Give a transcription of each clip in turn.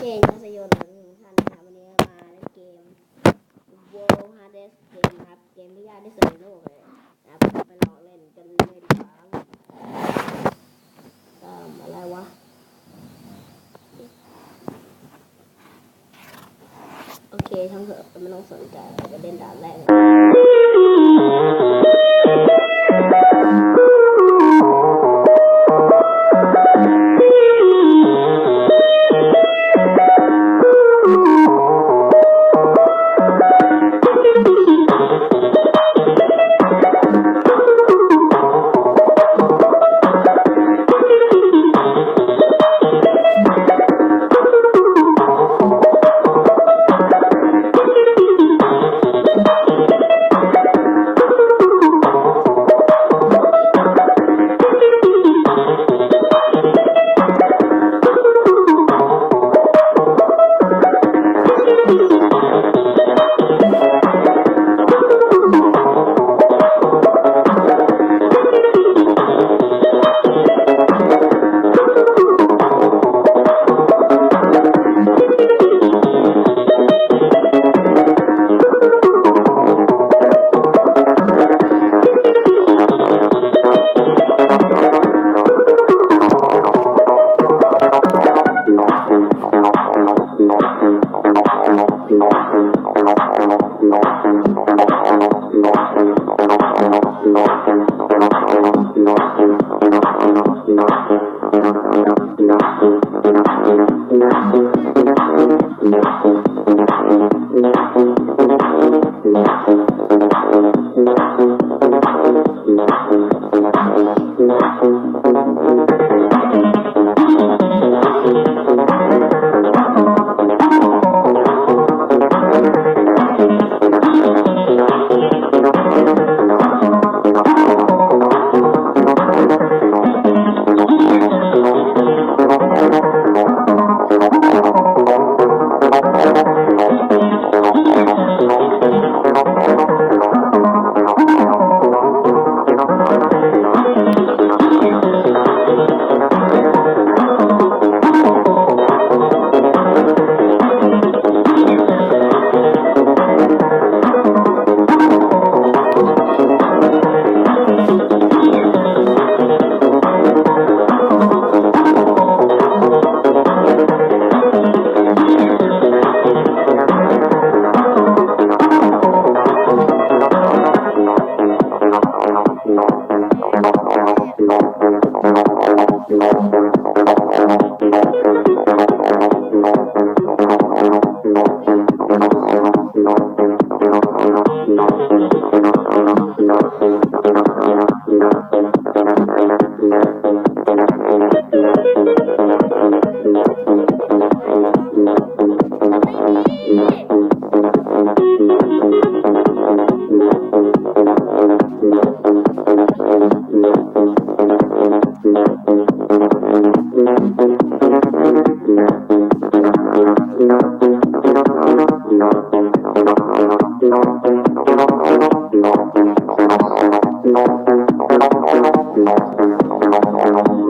เจนทัศยนต์ทุกท่านนะครับวันนี้มาเล่นเกม World Hardest Game ครับเกมที่ยากที่สุดในโลกเลยนะครับไปลองเล่นกันเลยดีกว่าเอ่ออะไรวะโอเคทั้งเถอะไม่ต้องสนใจจะเล่นด่านแรก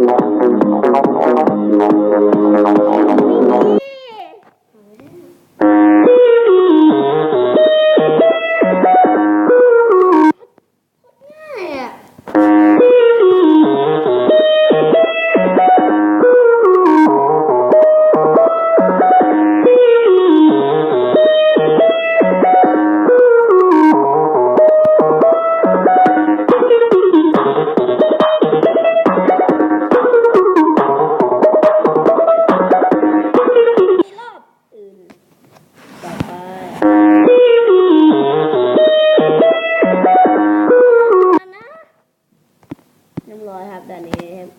long. I'm gonna have that in.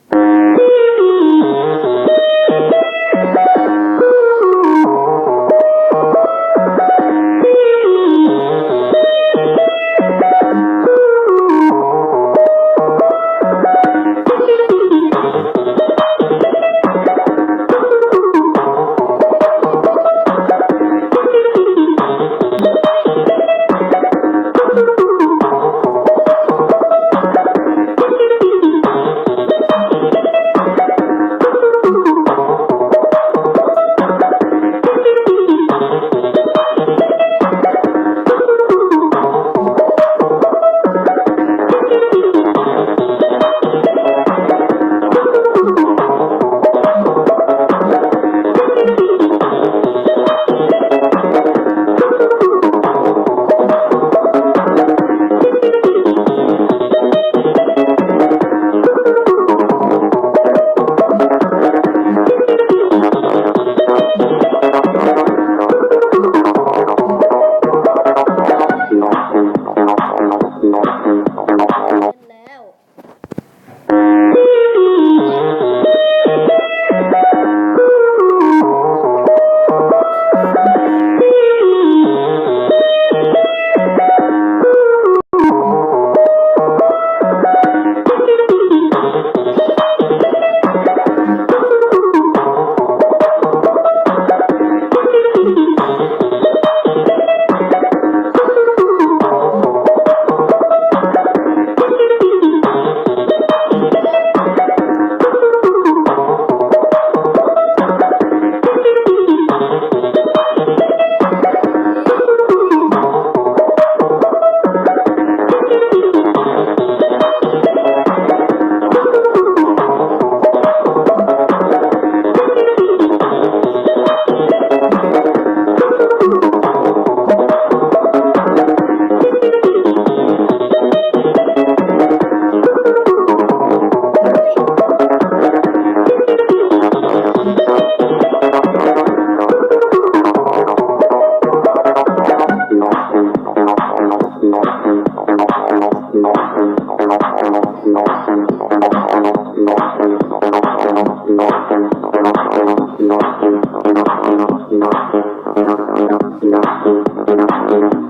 Thank you.